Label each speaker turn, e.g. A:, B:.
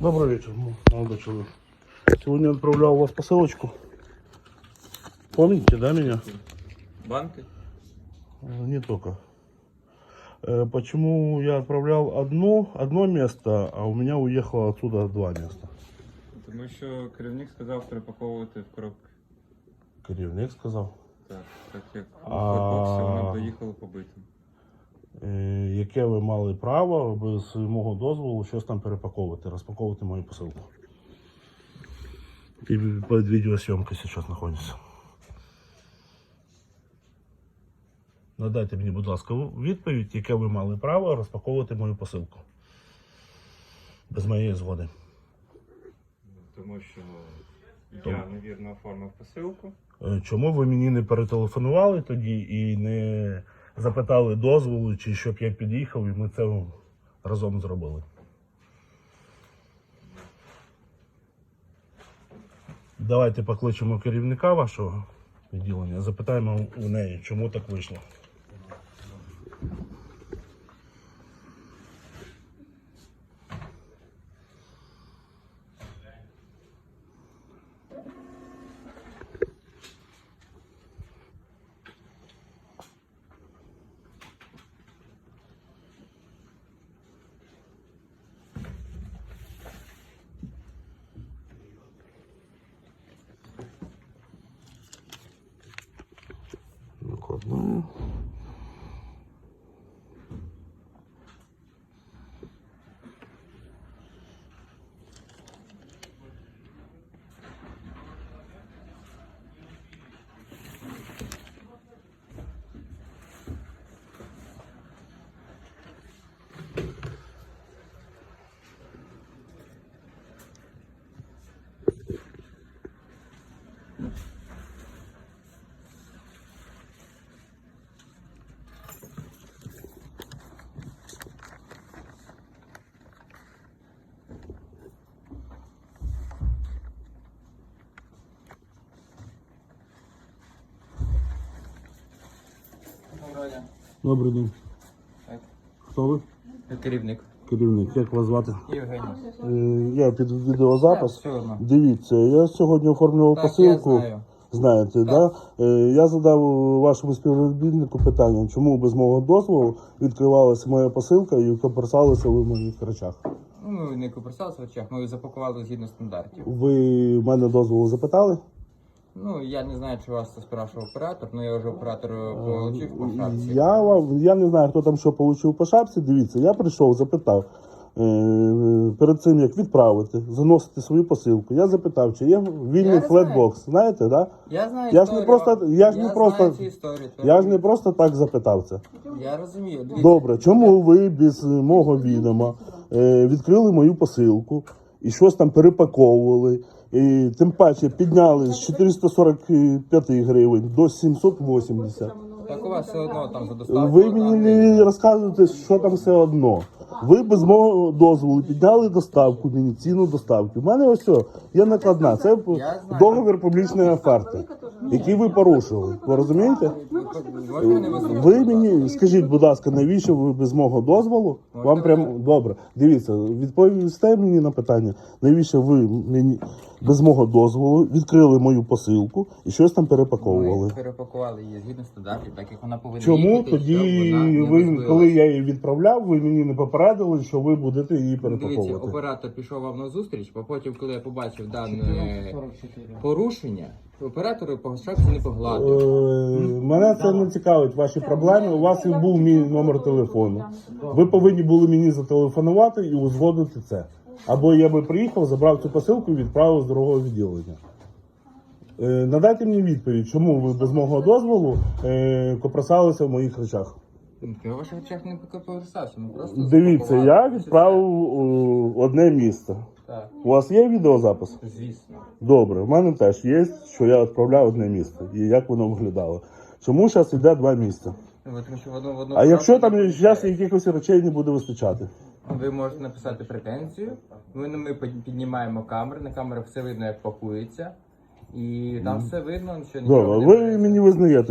A: Добрый вечер, м- молодой человек. Сегодня отправлял вас посылочку. Помните, да, меня?
B: Банки?
A: Э, Не только. Э, Почему я отправлял одно, одно место, а у меня уехало отсюда два места?
B: Тому що керівник сказав перепаковувати в коробки.
A: Керівник сказав.
B: Так, так як у
A: А.
B: флетбоксі воно доїхало побитим.
A: Е, Яке ви мали право без мого дозволу щось там перепаковувати, розпаковувати мою посилку. І під відеосйомкою зараз знаходиться. Надайте мені, будь ласка, відповідь, яке ви мали право розпаковувати мою посилку. Без моєї згоди.
B: Тому що я невірно оформив посилку.
A: Е, Чому ви мені не перетелефонували тоді і не запитали дозволу, чи щоб я під'їхав, і ми це разом зробили? Давайте покличемо керівника вашого відділення, запитаємо у неї, чому так вийшло. Добрий день.
B: Так.
A: Хто ви?
B: Керівник.
A: Керівник. Як вас звати?
B: Євгеній.
A: Е, Я під відеозапис.
B: все одно.
A: Дивіться, я сьогодні оформлював
B: Так, я
A: посилку.
B: знаю.
A: Знаєте, да? Е, я задав вашому співробітнику питання, чому без мого дозволу відкривалася моя посилка і коперсалися ви в моїх речах.
B: Ну, ми не куперсалися в речах, ми запакували згідно стандартів.
A: Ви в мене дозволу запитали?
B: Ну, я не знаю, чи вас це спрашував оператор, але я вже оператор получив по шапці.
A: Я вам я не знаю, хто там що отримав по шапці. Дивіться, я прийшов, запитав. Е, перед цим як відправити, заносити свою посилку. Я запитав, чи є вільний флетбокс. Знаєте, да?
B: Я знаю
A: Я ж не просто- я ж не
B: знаю
A: просто-
B: цю історію.
A: Я ж не просто так запитав це.
B: Я розумію. Дивіться,
A: Добре, чому ви без мого відома е, відкрили мою посилку і щось там перепаковували? І тим паче підняли з 445 гривень до 780.
B: Так у вас все одно там за доставку.
A: Ви мені не розказуєте, що там все одно. Ви без мого дозволу підняли доставку, мені ціну доставки. У мене ось все, є накладна. Це договір публічної оферти, який ви порушили. Ви розумієте?
B: Ви
A: мені скажіть, будь ласка, навіщо ви без мого дозволу? Вам прям добре. Дивіться, відповісте мені на питання, навіщо ви мені без мого дозволу відкрили мою посилку і щось там перепаковували.
B: Ми перепакували її згідно стандартів, так як вона повинна
A: Чому
B: їхати,
A: тоді ви, коли я її відправляв, ви мені не попередили, що ви будете її
B: Дивіться,
A: перепаковувати?
B: оператор пішов вам на зустріч, а потім, коли я побачив дане порушення, оператор по шапці не погладив.
A: Е, Мене це не цікавить ваші проблеми. У вас і був мій номер телефону. Ви повинні були мені зателефонувати і узгодити це. Або я би приїхав, забрав цю посилку і відправив з дорогого відділення. Е, Надайте мені відповідь, чому ви без мого дозволу е, копросалися в моїх речах.
B: Я в ваших очах не поверсався, ми просто
A: Дивіться,
B: запакували.
A: я відправив одне місце.
B: Так,
A: У вас є відеозапис?
B: звісно.
A: Добре, в мене теж є, що я відправляв одне місце і як воно виглядало. Чому зараз йде два місця?
B: Ви тому що в одну, в одну
A: А якщо там
B: не
A: зараз якихось речей не буде вистачати?
B: Ви можете написати претензію. Ми, ми під- піднімаємо камери, на камерах все видно, як пакується. І там все видно, що нічого
A: Добре,
B: не
A: ви
B: береться.
A: мені визнаєте,